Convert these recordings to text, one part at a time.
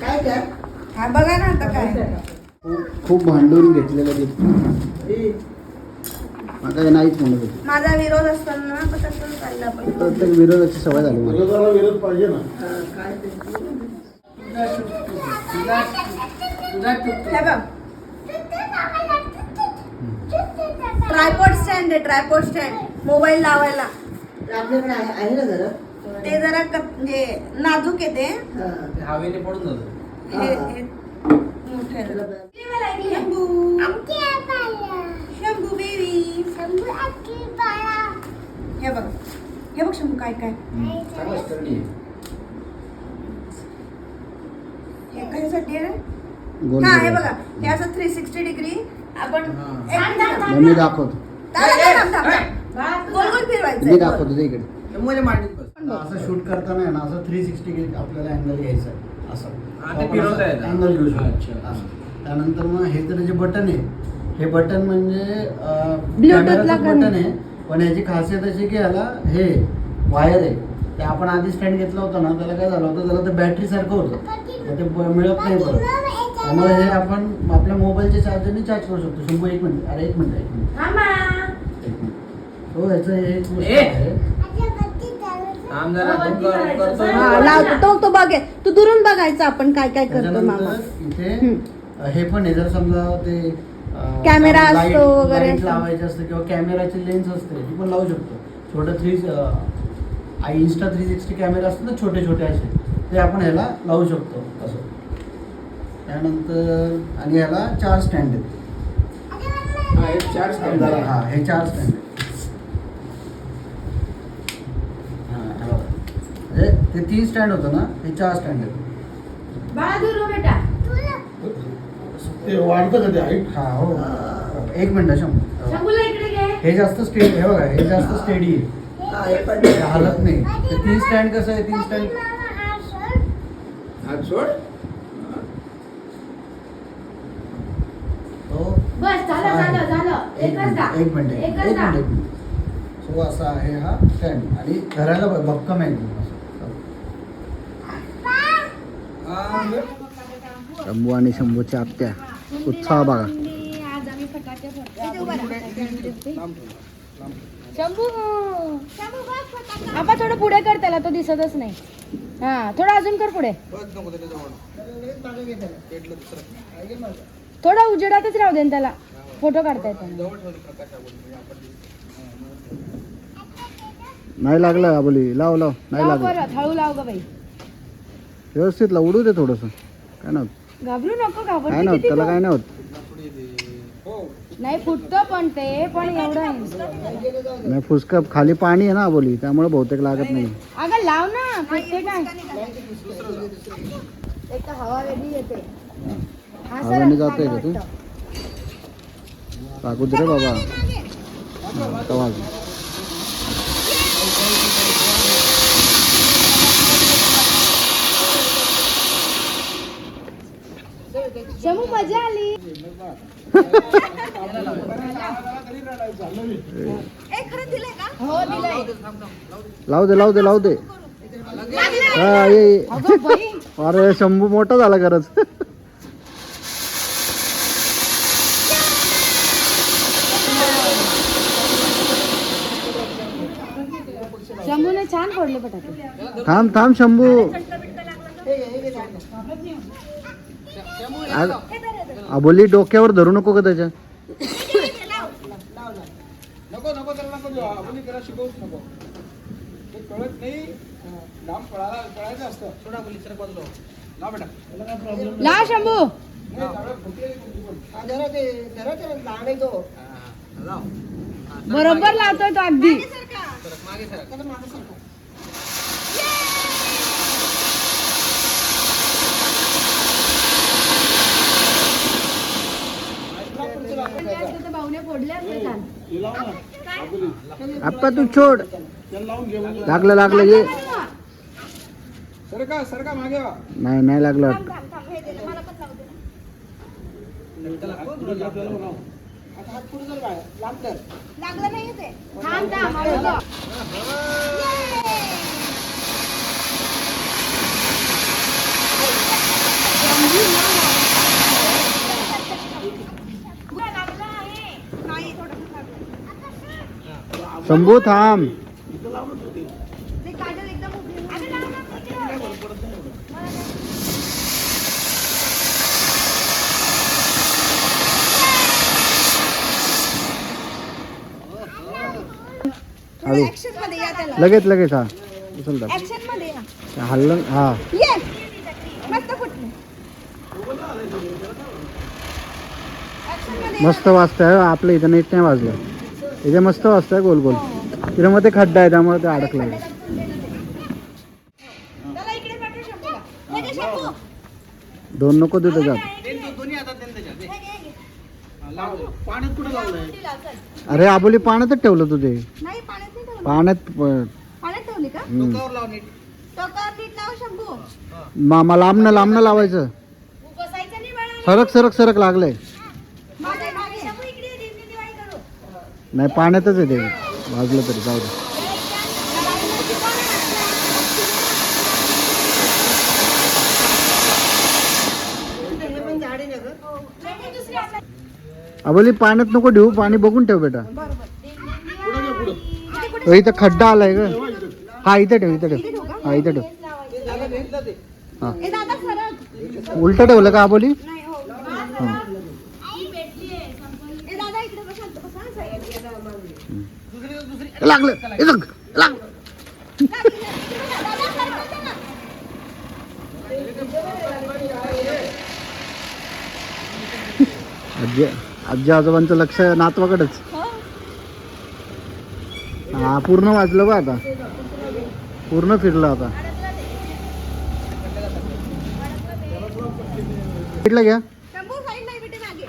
काय काय हा बघा ना आता काय. खूप- खूप भांडून घेतलेलं ते. आता हे नाहीच म्हणत होते माझा विरोध असताना पण तसंच चाललं आपण. विरोधाची सवय झाली मला. विरोधाला विरोध पाहिजे ना. काय ते. तुझा तुझा हे बघ. ट्रायपॉड स्टँड आहे ट्रायपॉड स्टँड. मोबाईल लावायला. आपल्याकडे आहे आहे ना जरा? ते जरा क- म्हणजे नाजूक आहे ते. हा. हवेने पडून जातो. बेबी हे बघ. हे बघ शंभू काय काय? चांगला स्टडी आहे. बघा. हे असं थ्री सिक्स्टी डिग्री आपण मी दाखवतो. गोल गोल फिरवायचं मी दाखवतो इकडे. मांडीत बस असं शूट करताना आहे ना असं थ्री सिक्स्टी आपल्याला अँगल घ्यायचं आहे. असं. हा. अँगल घेऊ अच्छा. शकतो असं. त्यानंतर मग हे तर जे बटन आहे हे बटन म्हणजे बटन आहे पण याची खासियत अशी की याला हे वायर आहे. ते आपण आधी स्टँड घेतलं होतं ना त्याला काय झालं होतं त्याला ते बॅटरी सारखं होतं. ते मिळत नाही परत. त्यामुळे हे आपण आपल्या मोबाईलच्या चार्जरने चार्ज करू शकतो. शंभू एक मिनिट. अरे एक मिनिट एक मिनिट. हो याचं हे एक गोष्ट ए! आहे. थांब जरा तू कर- करतोय हा. लावतो तो तो बघे. तू दुरून बघायचं आपण काय काय करतो मामा. त्याच्यानंतर इथे हम्म. हे पण आहे. जर समजा ते अं, कॅमेरा असतो वगैरे. लाइट असं. लावायचं असतं किंवा कॅमेराची लेन्स असते ती पण लावू शकतो. छोटं three I Insta three sixty camera असतात ना छोटे छोटे असे. ते आपण ह्याला लावू शकतो असं. त्यानंतर आणि ह्याला चार स्टँड आहेत. हा, हे चार stand आहे. हा हे चार स्टँड आहेत हा, हे बघा. म्हणजे ते तीन स्टँड होतं ना हे चार स्टँड आहेत. ते वाढतं का ते हाईट हा हो. एक मिनिट शंभर हे जास्त स्टेडी हे बघा हे जास्त स्टेडी आहे. हा, हे पण हे हलत नाही. ते तीन स्टँड कसं आहे? तीन स्टँड हात सोड तो बस झालं झालं झालं. एक एकच दा. मिनिट एक मिनिट एक एकच दा. मिनिट एक सो असा आहे हा स्टँड आणि धरायला ब- भक्कम आहे. एकदम असं. शंभू आणि शंभूच्या आत्या उत्साह बघा. शंभू आपण थोडं पुढे कर त्याला तो दिसतच नाही. हा थोडं अजून कर पुढे. थोडा उजेडातच राहू दे त्याला. फोटो काढता येतो नाही लागलं बोली लाव लाव. नाही लागलं. हळू लाव ग बाई. व्यवस्थित लाव उडू दे थोडस. काय नव्हतं घाबरू नको काय घाबरते नव्हतं किती त्याला. काय नव्हतं नाही फुटतो पण ते पण एवढं आहे. नाही फुसका खाली पाणी आहे ना बोली त्यामुळे बहुतेक लागत नाही अगं लाव ना फुटते काय? एक तर हवा वेगळी येते. हा, सर, हवेने जातंय का ते? वाटतं. टाकू दे रे बाबा. हा, आता वाजलं. शमू मजा आली ए खरं दिलंय का हो दिलंय लावू दे लावू दे लावू दे हा ये अरे शंभू मोठा झाला खरंच शंभूने छान फोडले फटाके थांब थांब शंभू आ- अबोली डोक्यावर धरू नको का त्याच्या? नको नको त्याला नको त्याला शिकवूच नको. ते कळत नाही लांब पळायला पळायचं असतं. थोडा मुली सर बदलो ला बेटा ला शंभू. हा, जरा ते जरा ते लहान आहे तो. लावतोय तो अगदी मागे सर भाऊने फोडले असते छान आप्पा तू छोड. लागलं लागलं ये. सर का सर का मागे वा. नाही नाही लागलं वाटतं. आता हात पुढे कर बाळा, लांब कर. लागलं नाही ते. थांब थांब हळू कर. शंभू थांब. हळू लगेच लगेच हा. हल्लं हा. मस्त वाजतंय आपल्या इथं नेट नाही वाजलं. इथे मस्त वाजतंय गोल गोल तिथे मध्ये खड्डा आहे त्यामुळे ते अडकलं. दोन नको लाव, चल. अरे आबोली पाण्यातच ठेवलं तुझे नाही पाण्यात मामा लांबनं लांबनं लावायचं. बसायचं नाही बाळा. सरक सरक सरक लागलंय मागे मागे शंभू इकडे ये, दिंडी दिवाळी करू नाही पाण्यातच आहे ते. वाजलं तरी जाऊ दे. आबोली पाण्यात नको ठेवू पाणी बघून ठेव बेटा. इथं खड्डा आलाय ग. हा इथं ठेव इथं ठेव. हा इथं ठेव. हा. उलट ठेवलं का हो. लागलं. हे लागलं. आजी आजी आजोबांचं लक्ष नातवाकडेच. हो. हा पूर्ण वाजलं बा आता. पूर्ण फिरलं आता. इकडलं घ्या शंभू साईड नाही बेटे मागे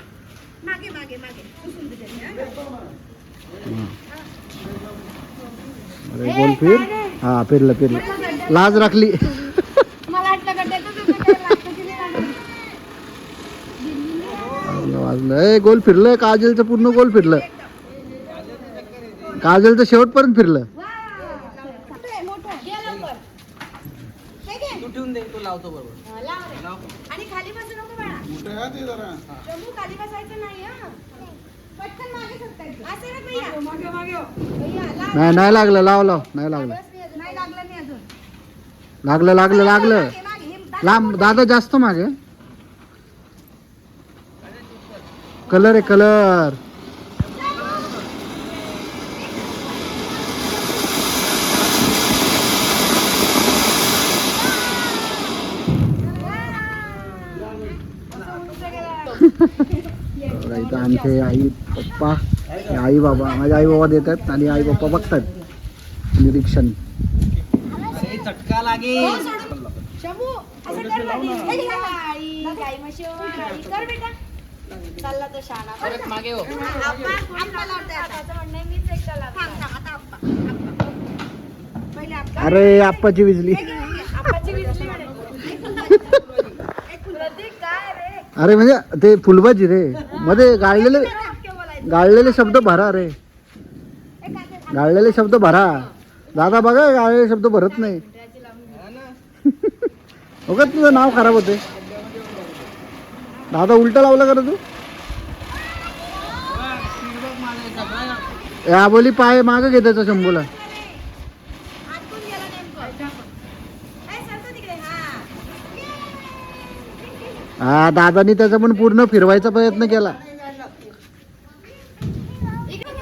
मागे मागे मागे पुसून दे त्याने, हा. अरे गोल फिर? हा फिरलं फिरलं. लाज राखली. वाजलं. गोल फिरलं. काजलचं पूर्ण गोल फिरलं. काजलचं शेवटपर्यंत फिरलं. आणि खाली बसू नको बाळा. मोठं आहे ते जरा. शंभू खाली बसायचं नाही नाही नाही लागलं लाव लाव. नाही लागलं. लागलं नाही अजून. लागलं लागलं. हे लांब दादा जास्त मागे. कलर आहे कलर बघा, इथं आमचे आई पप्पा आई बाबा माझे आई बाबा देतात आणि आई पप्पा बघतात निरीक्षण. अरे चटका चालला तो परत मागे हो अरे आप्पाची विजली आप्पाची विजली म्हणे. प्रतीक काय रे अरे म्हणजे ते फुलबाजी रे. मध्ये गाळलेले गाळलेले शब्द भरा रे. गाळलेले शब्द भरा. दादा बघा गाळलेले शब्द भरत नाही. बघा तुझं नाव खराब होते. दादा उलट लावला का तू? या बोली पाय माग घे त्याचा शंभूला आतून गेला नेमकं. ए, सरकव तिकडे. हा. हा दादानी त्याचा पण पूर्ण फिरवायचा प्रयत्न केला. इकडे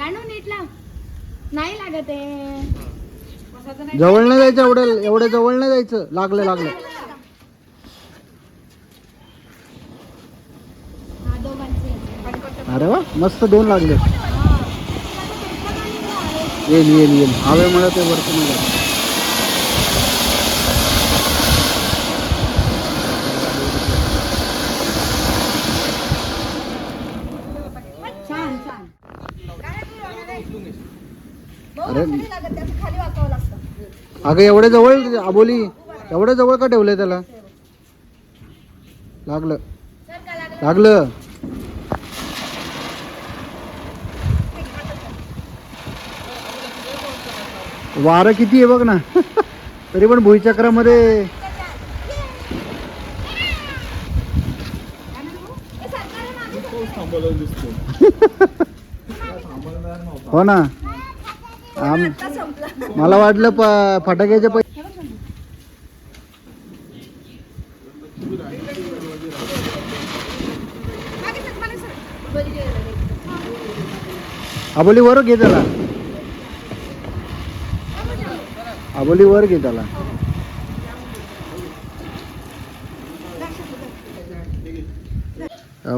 गाणं नीट लाव. नाही लागत आहे. जवळ नाही जायचं एवढं एवढ्या जवळ नाही जायचं. लागलं लागलं. अरे वा मस्त दोन लागले. येईल येईल येईल. हवेमुळे ते वरती नाही जात. छान छान काय तू लागत आहे? भाऊ, अरे. अगं एवढ्या जवळ आबोली एवढ्या जवळ का ठेवलंय त्याला? लागलं. लागलं. वारं किती आहे बघ ना. तरी पण भुईचक्रामध्ये थांबवलं दिसतो हो ना. आम मला वाटलं प- फटाक्याचे पैसे आबोली वर घे त्याला. आबोली वर घे त्याला.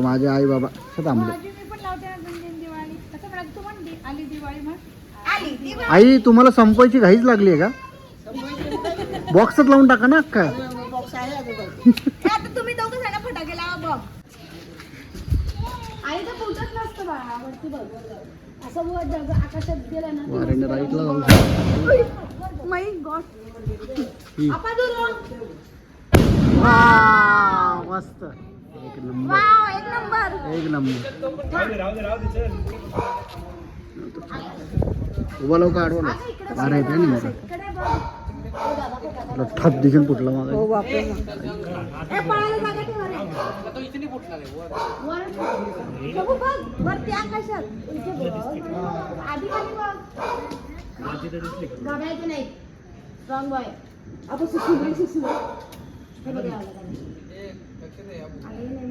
माझे आई बाबा थांबले माझी मी पण लावते ना दोन तीन दिवाळी असं म्हणा तू म्हण दि- आली दिवाळी म्हण आली दिवाळी आई तुम्हाला संपायची घाईच लागली आहे का? बॉक्सात लावून टाका ना अक्का मस्त. एक नंबर. एक नंबर. उभा लवकर आडवा लाव. वारा येते ना तुला ठप दिसेल फुटला माझा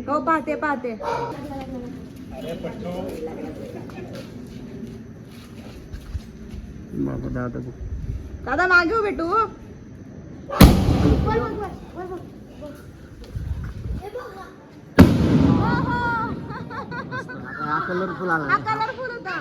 का हो पाहते पाहते. बाबा दादा बघ. दादा मागे हो बेटू. हे. हो, हो. कलरफुल आला कलरफुल होता